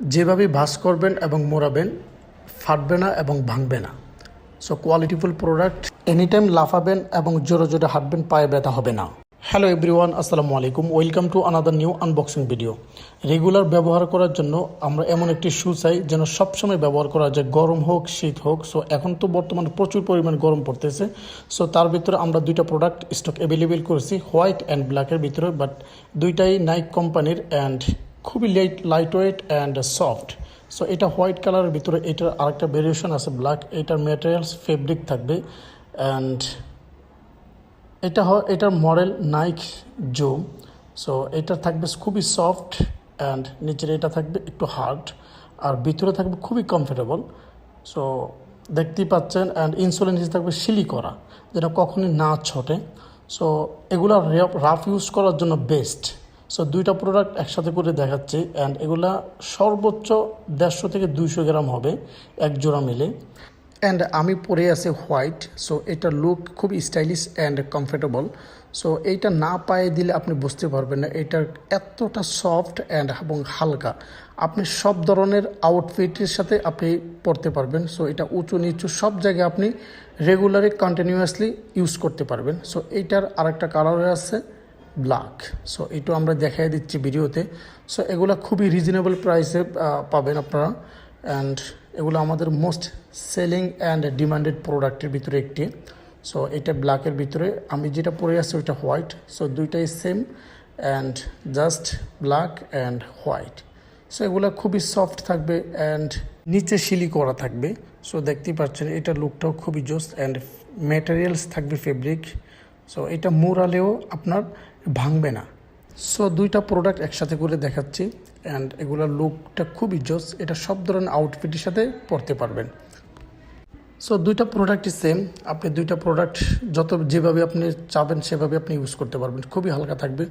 যেভাবে ভাস করবেন এবং মোড়াবেন, ফাটবে না এবং ভাঙবে না। So qualityful product any time লাফাবেন এবং জোরে জোরে হাঁটবেন, পায়ে ব্যথা হবে না। হ্যালো এভরিওয়ান আসসালামু আলাইকুম। Welcome to another new unboxing video regular ব্যবহার করার জন্য আমরা এমন একটি শু চাই যেন সবসময় ব্যবহার করা যায়। গরম হোক, শীত হোক সো এখন তো বর্তমানে প্রচুর পরিমাণ গরম পড়তেছে। সো তার ভিতরে আমরা দুইটা প্রোডাক্ট স্টক অ্যাভেলেবেল করেছি হোয়াইট অ্যান্ড ব্ল্যাকের ভিতরে বাট দুইটাই নাইক কোম্পানির অ্যান্ড খুবই light light weight and soft so এটা হোয়াইট কালারের ভিতরে এটার আরেকটা ভেরিয়েশন আছে ব্ল্যাক এটার ম্যাটেরিয়ালস ফেব্রিক থাকবে অ্যান্ড এটা হয় এটার মডেল নাইক জো সো এটা থাকবে খুবই সফট অ্যান্ড নিচের এটা থাকবে একটু হার্ড আর ভিতরে থাকবে খুবই কমফোর্টেবল সো দেখতেই পাচ্ছেন অ্যান্ড ইনসুলেন্স থাকবে সিলি করা যেটা কখনই না ছটে। সো এগুলা রাফ ইউজ করার জন্য বেস্ট সো দুইটা প্রোডাক্ট একসাথে করে দেখাচ্ছি অ্যান্ড এগুলা সর্বোচ্চ দেড়শো থেকে দুইশো গ্রাম হবে, এক জোড়া মিলে। অ্যান্ড আমি পরে আছি হোয়াইট সো এটার লুক খুব স্টাইলিশ অ্যান্ড কমফোর্টেবল সো এইটা না পায়ে দিলে আপনি বুঝতে পারবেন না, এটার এতটা সফট অ্যান্ড এবং হালকা। আপনি সব ধরনের আউটফিটের সাথে আপনি পরতে পারবেন। সো এটা উঁচু নিচু সব জায়গায় আপনি রেগুলারলি কন্টিনিউয়াসলি ইউজ করতে পারবেন। সো এইটার আরেকটা কালার আছে। ব্ল্যাক সো এটাও আমরা দেখাই দিচ্ছি ভিডিওতে। সো এগুলো খুবই রিজনেবল প্রাইসে পাবেন আপনারা। অ্যান্ড এগুলো আমাদের মোস্ট সেলিং অ্যান্ড ডিমান্ডেড প্রোডাক্টের ভিতরে একটি। সো এটা ব্ল্যাকের ভিতরে। আমি যেটা পরে আছি, ওইটা হোয়াইট সো দুইটাই same and just black and white so এগুলো খুবই সফট থাকবে অ্যান্ড নিচে শিলি করা থাকবে। সো দেখতেই পাচ্ছেন, এটা লুকটাও খুবই জোস অ্যান্ড ম্যাটেরিয়ালস থাকবে ফেব্রিক সো এটা মুরালেও আপনার ভাঙবে না। সো দুইটা প্রোডাক্ট একসাথে করে দেখাচ্ছি অ্যান্ড এগুলোর লুকটা খুবই জোস। এটা সব ধরনের আউটফিটের সাথে পরতে পারবেন। সো দুইটা প্রোডাক্টই সেম আপনি দুইটা প্রোডাক্ট যত যেভাবে আপনি চাবেন সেভাবে আপনি ইউজ করতে পারবেন। খুবই হালকা থাকবে।